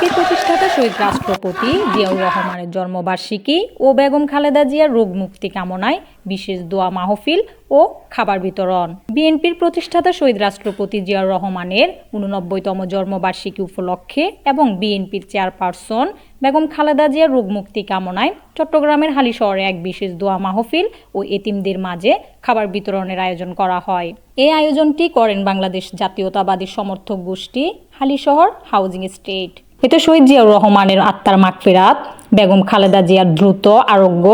বিএনপির প্রতিষ্ঠাতা শহীদ রাষ্ট্রপতি জিয়াউর রহমানের জন্মবার্ষিকী ও বেগম খালেদা জিয়ার রোগ মুক্তি কামনায় বিশেষ দোয়া মাহফিল ও খাবার বিতরণ। বিএনপির প্রতিষ্ঠাতা শহীদ রাষ্ট্রপতি জিয়াউর রহমানের উননব্বইতম জন্মবার্ষিকী উপলক্ষে এবং বিএনপির চেয়ারপারসন বেগম খালেদা জিয়ার রোগ মুক্তি কামনায় চট্টগ্রামের হালি শহরে এক বিশেষ দোয়া মাহফিল ও এতিমদের মাঝে খাবার বিতরণের আয়োজন করা হয়। এই আয়োজনটি করেন বাংলাদেশ জাতীয়তাবাদী সমর্থক গোষ্ঠী হালিশহর হাউজিং স্টেট। এতে শহীদ জিয়াউর রহমানের আত্মার মাগফিরাত। বেগম খালেদা জিয়ার দ্রুত আরোগ্য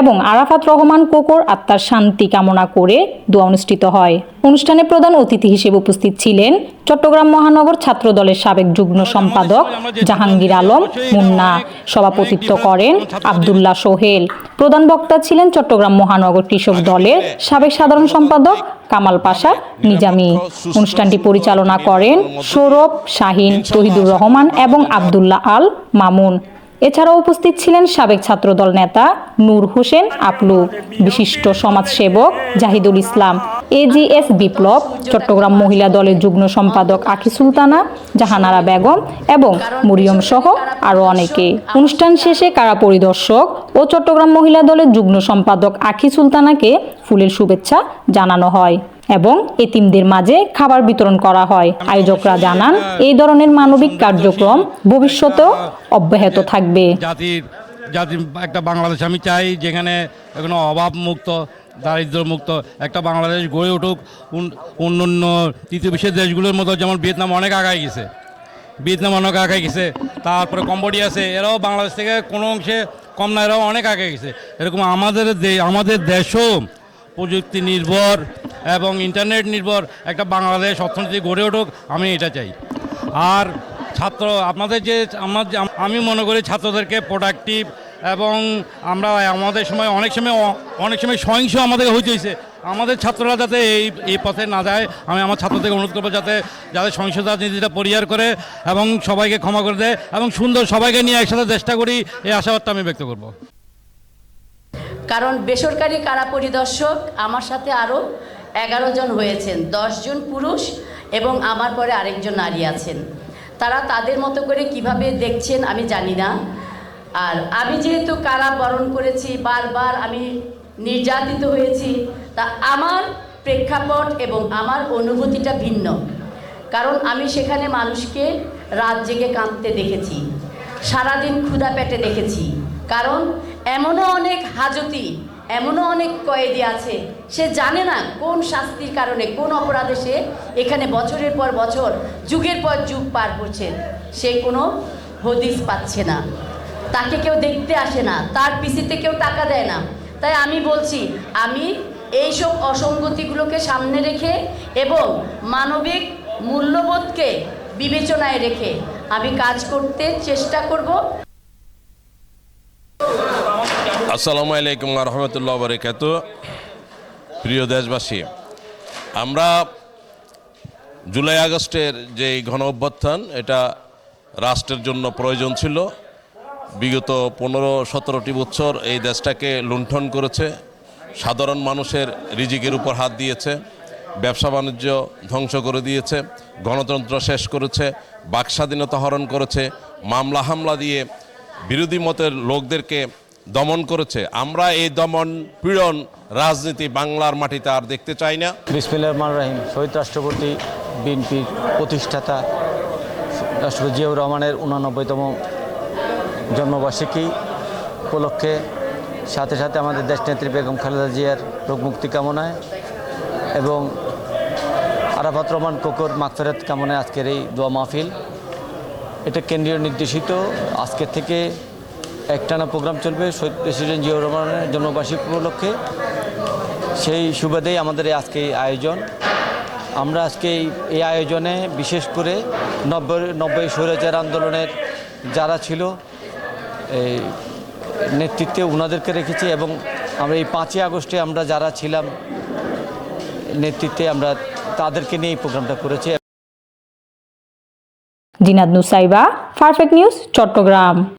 এবং আরাফাত রহমান কোকর আত্মার শান্তি কামনা করে দোয়া অনুষ্ঠিত হয়। অনুষ্ঠানে প্রধান অতিথি হিসেবে উপস্থিত ছিলেন চট্টগ্রাম মহানগর ছাত্র দলের সাবেক যুগ্ম সম্পাদক জাহাঙ্গীর আলম, মুন্না সভাপতিত্ব করেন আবদুল্লাহ সোহেল। প্রধান বক্তা ছিলেন চট্টগ্রাম মহানগর কৃষক দলের সাবেক সাধারণ সম্পাদক কামাল পাশা, নিজামি। অনুষ্ঠানটি পরিচালনা করেন সৌরভ শাহিন, তহিদুর রহমান এবং আবদুল্লাহ আল মামুন। এছাড়াও উপস্থিত ছিলেন সাবেক ছাত্রদল নেতা নূর হোসেন আপলু, বিশিষ্ট সমাজসেবক জাহিদুল ইসলাম, এজিএস বিপ্লব, চট্টগ্রাম মহিলা দলের যুগ্ম সম্পাদক আখি সুলতানা, জাহানারা বেগম এবং মরিয়ম সহ আরও অনেকে। অনুষ্ঠান শেষে কারা পরিদর্শক ও চট্টগ্রাম মহিলা দলের যুগ্ম সম্পাদক আখি সুলতানাকে ফুলের শুভেচ্ছা জানানো হয়। এবং এতিমদের মাঝে খাবার বিতরণ করা হয়। আয়োজকরা জানান, এই ধরনের মানবিক কার্যক্রম ভবিষ্যতেও অব্যাহত থাকবে। জাতির জাতির একটা বাংলাদেশ আমি চাই যেখানে অভাব মুক্ত দারিদ্র মুক্ত একটা বাংলাদেশ গড়ে উঠুক। উন- অন্যান্য তৃতীয় বিশ্বের দেশগুলোর মতো যেমন ভিয়েতনাম অনেক আগায় গেছে। ভিয়েতনাম অনেক আগে গেছে। তারপরে কম্বোডিয়া আছে, এরাও বাংলাদেশ থেকে কোনো অংশে কম না, এরাও অনেক আগে গেছে। এরকম আমাদের আমাদের দেশও প্রযুক্তি নির্ভর এবং ইন্টারনেট নির্ভর একটা বাংলাদেশ অর্থনীতি গড়ে উঠুক, আমি এটা চাই। আর ছাত্র, আপনাদের যে, আমার আমি মনে করি ছাত্রদেরকে প্রোডাক্টিভ এবং আমরা আমাদের সময় অনেক সময় অনেক সময় সহিংস আমাদের হয়েছে আমাদের ছাত্ররা যাতে এই এই পথে না যায়, আমি আমার ছাত্রদেরকে অনুরোধ করব যাতে যাতে সহিংসতা নীতিটা পরিহার করে এবং সবাইকে ক্ষমা করে দেয় এবং সুন্দর সবাইকে নিয়ে একসাথে চেষ্টা করি, এই আশাবাদটা আমি ব্যক্ত করব। কারণ বেসরকারি কারা পরিদর্শক, আমার সাথে আরও এগারো জন হয়েছেন জন পুরুষ এবং আমার পরে আরেকজন নারী আছেন। তারা তাদের মতো করে কীভাবে দেখছেন আমি জানি না। আর আমি যেহেতু কারা বরণ করেছি, বারবার আমি নির্যাতিত হয়েছি, তা আমার প্রেক্ষাপট এবং আমার অনুভূতিটা ভিন্ন। কারণ আমি সেখানে মানুষকে রাত জেগে কাঁদতে দেখেছি, সারাদিন ক্ষুধা পেটে দেখেছি। কারণ এমনও অনেক হাজতি, এমনও অনেক কয়েদি আছে, সে জানে না কোন শাস্তির কারণে কোন অপরাধে সে এখানে বছরের পর বছর, যুগের পর যুগ পার করছে। সে কোনো হদিস পাচ্ছে না। তাকে কেউ দেখতে আসে না, তার পিসিতে কেউ টাকা দেয় না। তাই আমি বলছি, আমি এইসব অসঙ্গতিগুলোকে সামনে রেখে এবং মানবিক মূল্যবোধকে বিবেচনায় রেখে আমি কাজ করতে চেষ্টা করব। আসসালামু আলাইকুম রহমতুল্লাহ বরকাত প্রিয় দেশবাসী, আমরা জুলাই আগস্টের যে ঘন অভ্যুত্থান, এটা রাষ্ট্রের জন্য প্রয়োজন ছিল। বিগত পনেরো, সতেরোটি বছর এই দেশটাকে লুণ্ঠন করেছে, সাধারণ মানুষের রিজিকের উপর হাত দিয়েছে, ব্যবসা বাণিজ্য ধ্বংস করে দিয়েছে, গণতন্ত্র শেষ করেছে বাক স্বাধীনতা হরণ করেছে, মামলা হামলা দিয়ে বিরোধী মতের লোকদেরকে দমন করেছে। আমরা এই দমন পীড়ন রাজনীতি বাংলার মাটিতে আর দেখতে চাই না। বিসমিল্লাহ রহমান রাহিম। শহীদ রাষ্ট্রপতি, বিএনপির প্রতিষ্ঠাতা, রাষ্ট্রপতি জিয়াউর রহমানের উনানব্বইতম জন্মবার্ষিকী উপলক্ষে সাথে সাথে আমাদের দেশনেত্রী বেগম খালেদা জিয়ার রোগ মুক্তি কামনায় এবং আরাফাত রহমান কোকর মাগফেরাত কামনায় আজকের এই দোয়া মাহফিল। এটা কেন্দ্রীয় নির্দেশিত। আজকের থেকে একটানা প্রোগ্রাম চলবে, শহীদ প্রেসিডেন্ট জিয়াউর রহমানের জন্মবার্ষিকী উপলক্ষে। সেই সুবাদেই আমাদের আজকে এই আয়োজন। আমরা আজকে এই- এই আয়োজনে বিশেষ করে নব্বই নব্বই স্বৈরাচার আন্দোলনের যারা ছিল, এই নেতৃত্বে ওনাদেরকে রেখেছি এবং আমরা এই পাঁচই আগস্টে আমরা যারা ছিলাম, নেতৃত্বে আমরা তাদেরকে নিয়ে এই প্রোগ্রামটা করেছি। Zinad Nusaiba perfect news, Chittagong.